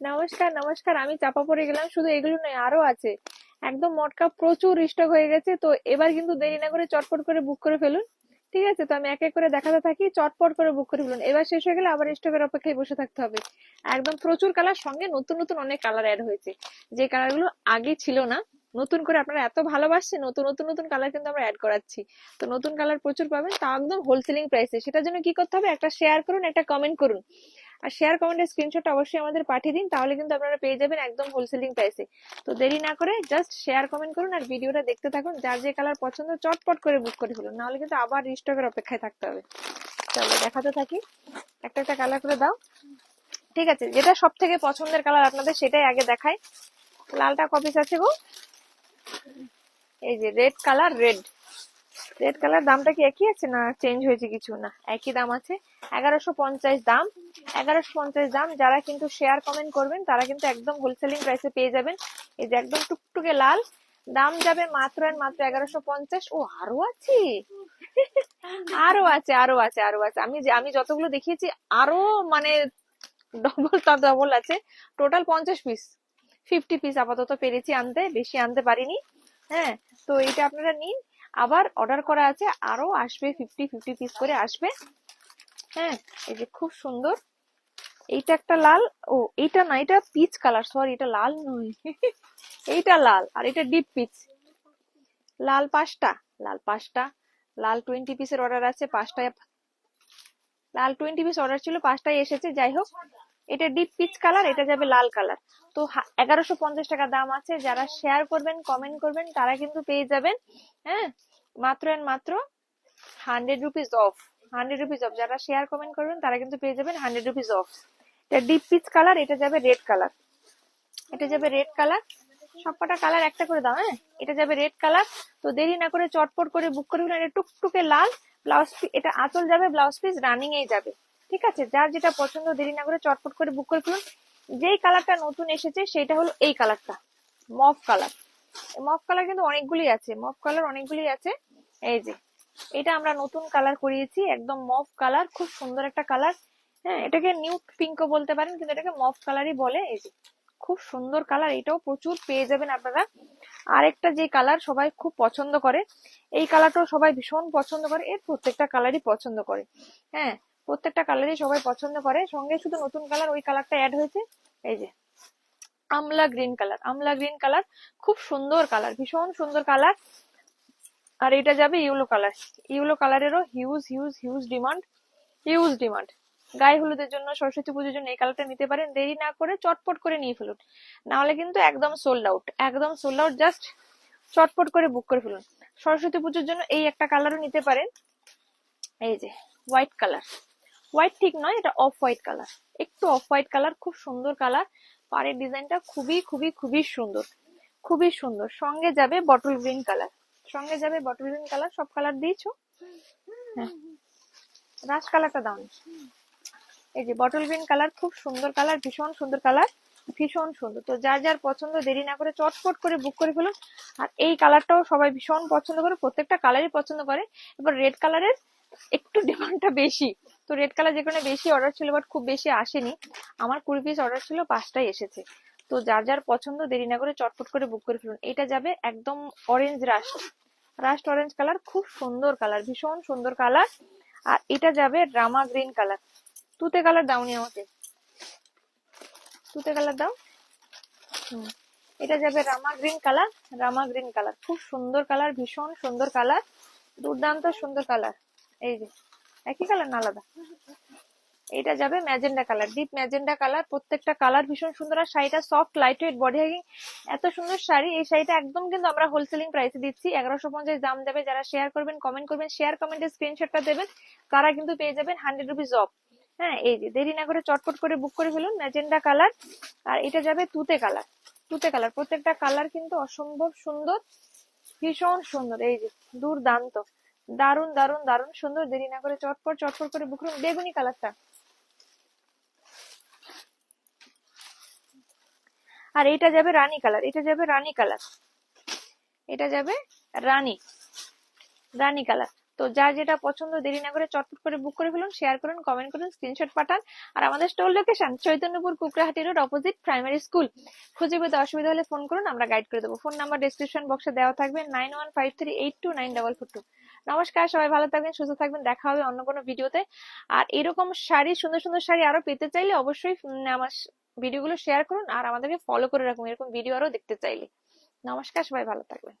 নমস্কার নমস্কার। আমি চাপা পড়ে গেলাম, শুধু এগুলো নয়, আরও আছে। একদম মটকা প্রচুর স্টক হয়ে গেছে, তো এবার কিন্তু দেরি না করে চটপট করে বুক করে ফেলুন। ঠিক আছে? তো আমি এক এক করে দেখাতে থাকি, চটপট করে বুক করে ফেলুন। এবার শেষ হয়ে গেলে আবার স্টকের অপেক্ষায় বসে থাকতে হবে। একদম প্রচুর কালার সঙ্গে নতুন নতুন অনেক কালার অ্যাড হয়েছে। যে কালারগুলো আগে ছিল না, নতুন করে আপনারা এত ভালোবাসছে নতুন নতুন নতুন কালার কিন্তু আমরা অ্যাড করাচ্ছি। তো নতুন কালার প্রচুর পাবেন, তা একদম হোলসেলিং প্রাইসে সেটার জন্য কি করতে হবে? একটা শেয়ার করুন, একটা কমেন্ট করুন। আর শেয়ার কমেন্টের স্ক্রিনশট অবশ্যই আমাদের পাঠিয়ে দিন, তাহলে কিন্তু আপনারা পেয়ে যাবেন একদম হোলসেলিং প্রাইসে তো দেরি না করে জাস্ট শেয়ার কমেন্ট করুন আর ভিডিওটা দেখতে থাকুন, যার যে কালার পছন্দ চটপট করে বুক করে ফেলুন, নাহলে কিন্তু আবার রিস্টকের অপেক্ষায় থাকতে হবে। চলো দেখাতে থাকি, একটা একটা কালার করে দাও। ঠিক আছে, যেটা সব থেকে পছন্দের কালার আপনাদের সেটাই আগে দেখাই। লালটা কপিস আছে গো? এই যে red colour red red colour দামটা কি একই আছে না চেঞ্জ হয়েছে কিছু? না, একই দাম আছে। এগারোশো পঞ্চাশ দাম। এগারোশো পঞ্চাশ দাম। যারা কিন্তু শেয়ার কমেন্ট করবেন, তারা কিন্তু একদম হোলসেলিং প্রাইসে পেয়ে যাবেন। এই যে একদম টুকটুকে লাল, দাম যাবে মাত্র মাত্র এগারোশো পঞ্চাশ। ও, আরও আছে? আরও আছে আরও আছে আরও আছে। আমি আমি যতগুলো দেখিয়েছি, আরও মানে ডবল তার ডবল আছে। টোটাল পঞ্চাশ পিস ফিফটি পিস আপাতত পেরেছি আনতে, বেশি আনতে পারিনি। হ্যাঁ তো এটা আপনারা নিন। আবার অর্ডার করা আছে, আরও আসবে ফিফটি ফিফটি পিস করে আসবে। হ্যাঁ এই যে খুব সুন্দর। এইটা একটা লাল, ও, এইটা না, এটা পিচ কালার সরি এটা লাল নয়। এইটা লাল, আর এটা ডিপ পিচ লাল পাঁচটা লাল পাঁচটা। লাল টোয়েন্টি পিসের অর্ডার আছে, পাঁচটায় লাল টোয়েন্টি পিস অর্ডার ছিল, পাঁচটায় এসেছে, যাই হোক। এটা ডিপ পিচ কালার এটা যাবে লাল কালার তো এগারোশো পঞ্চাশ টাকা দাম আছে, যারা শেয়ার করবেন কমেন্ট করবেন, তারা কিন্তু পেয়ে যাবেন হ্যাঁ। মাত্র মাত্র hundred rupees off hundred rupees off যারা শেয়ার কমেন্ট করবেন, তারা কিন্তু পেয়ে যাবেন হান্ড্রেড রুপিস অফ এটা ডিপ পিচ কালার এটা যাবে রেড কালার এটা যাবে রেড কালার সবকটা কালার একটা করে দাও হ্যাঁ? এটা যাবে রেড কালার তো দেরি না করে চটপট করে বুক করে ফেলুন। এটা টুকটুকে লাল ব্লাউজ এটা আঁচল যাবে ব্লাউজ পিস রানিং এ যাবে। ঠিক আছে? যার যেটা পছন্দ, দেরি না করে চটপট করে বুক করে ফেলুন। যেই কালারটা নতুন এসেছে সেটা হলো এই কালারটা মফ কালার মফ কালার কিন্তু অনেকগুলি আছে। মফ কালার অনেকগুলি আছে। এই যে এটা আমরা নতুন কালার করিয়েছি, একদম মফ কালার খুব সুন্দর একটা কালার হ্যাঁ এটাকে নিউট পিঙ্কও বলতে পারেন, কিন্তু এটাকে মফ কালারই বলে। এই যে, খুব সুন্দর কালার এটাও প্রচুর পেয়ে যাবেন আপনারা। আরেকটা যে কালার সবাই খুব পছন্দ করে, এই কালারটাও সবাই ভীষণ পছন্দ করে, এর প্রত্যেকটা কালারই পছন্দ করে। হ্যাঁ প্রত্যেকটা কালারই সবাই পছন্দ করে, সঙ্গে শুধু নতুন কালার ওই কালারটা অ্যাড হয়েছে। এই যে, amla green colour amla green colour খুব সুন্দর কালার ভীষণ সুন্দর কালার আর এটা যাবে yellow colour. Yellow কালারেরও huge huge huge demand huge demand গায়ে হলুদের জন্য, সরস্বতী পুজোর জন্য এই কালারটা নিতে পারেন। দেরি না করে চটপট করে নিয়ে ফেলুন। নাহলে কিন্তু একদম সোল্ড আউট একদম সোল্ড আউট জাস্ট চটপট করে বুক করে ফেলুন। সরস্বতী পুজোর জন্য এই একটা কালারও নিতে পারেন। এই যে হোয়াইট কালার হোয়াইট ঠিক নয়, এটা অফ হোয়াইট কালার একটু অফ হোয়াইট কালার খুব সুন্দর কালার পাড়ের ডিজাইনটা খুবই খুবই খুবই সুন্দর। খুবই সুন্দর। সঙ্গে যাবে বটল গ্রিন কালার সঙ্গে যাবে বটল গ্রিন কালার, সব কালার দিয়েছ? হ্যাঁ। রাস কালারটা দাও। এই যে বটল গ্রিন কালার, খুব সুন্দর কালার, ভীষণ সুন্দর কালার, ভীষণ সুন্দর। তো যার যার পছন্দ, দেরি না করে চটপট করে বুক করে ফেলুন আর এই কালারটাও সবাই ভীষণ পছন্দ করে, প্রত্যেকটা কালারই পছন্দ করে। এবার রেড কালারের একটু ডিমান্ডটা বেশি। তো রেড কালার যে কারণে বেশি অর্ডার ছিল বাট খুব বেশি আসেনি। আমার কুড়ি পিস অর্ডার ছিল পাঁচটাই এসেছে। তো যার যার পছন্দ দেরি না করে চটপট করে বুক করে ফেলুন। এটা যাবে একদম orange rust rust orange colour খুব সুন্দর কালার ভীষণ সুন্দর কালার আর এটা যাবে রামা গ্রিন কালার তুতে কালার দাওনি আমাকে। তুতে কালার দাও। হুম। এটা যাবে Rama green colour Rama green colour খুব সুন্দর কালার ভীষণ সুন্দর কালার দুর্দান্ত সুন্দর কালার এই যে, একই কালার না আলাদা। এটা যাবে magenta colour, deep magenta colour, প্রত্যেকটা কালার ভীষণ সুন্দর। আর শাড়িটা soft light weight body hugging এত সুন্দর শাড়ি। এই শাড়িটা একদম কিন্তু আমরা হোলসেলিং প্রাইসে দিচ্ছি। এগারোশো পঞ্চাশ দাম যাবে যারা শেয়ার করবেন কমেন্ট করবেন শেয়ার কমেন্টের স্ক্রিনশটটা দেবেন। তারা কিন্তু পেয়ে যাবেন হান্ড্রেড রুপিস অফ হ্যাঁ এই যে দেরি না করে চটপট করে বুক করে ফেলুন ম্যাজেন্ডা কালার। আর এটা যাবে তুতে কালার। তুতে কালার। প্রত্যেকটা কালার কিন্তু অসম্ভব সুন্দর। ভীষণ সুন্দর। এই যে দুর্দান্ত। দারুণ দারুণ দারুণ সুন্দর। দেরি না করে চটপট চটপট করে বুক করুন। বেগুনি কালারটা। আর এটা যাবে রানী কালার, এটা যাবে রানী কালার। এটা যাবে রানী রানী কালার। তো যার যেটা পছন্দ, দেরি না করে চটপট করে বুক করে ফেলুন শেয়ার করুন কমেন্ট করুন স্ক্রিনশট পাঠান। আর আমাদের store location Chaitanyapur Kukrahati road opposite primary school খুঁজে পেতে অসুবিধা হলে ফোন করুন, আমরা গাইড করে দেবো। ফোন নাম্বার ডিসক্রিপশন বক্সে দেওয়া থাকবে nine one five three eight two nine double four two নমস্কার, সবাই ভালো থাকবেন, সুস্থ থাকবেন, দেখা হবে অন্য কোনো ভিডিওতে আর এরকম শাড়ি, সুন্দর সুন্দর শাড়ি আরও পেতে চাইলে অবশ্যই আমার ভিডিওগুলো শেয়ার করুন আর আমাদেরকে ফলো করে রাখুন। এরকম ভিডিও আরও দেখতে চাইলে। নমস্কার, সবাই ভালো থাকবেন।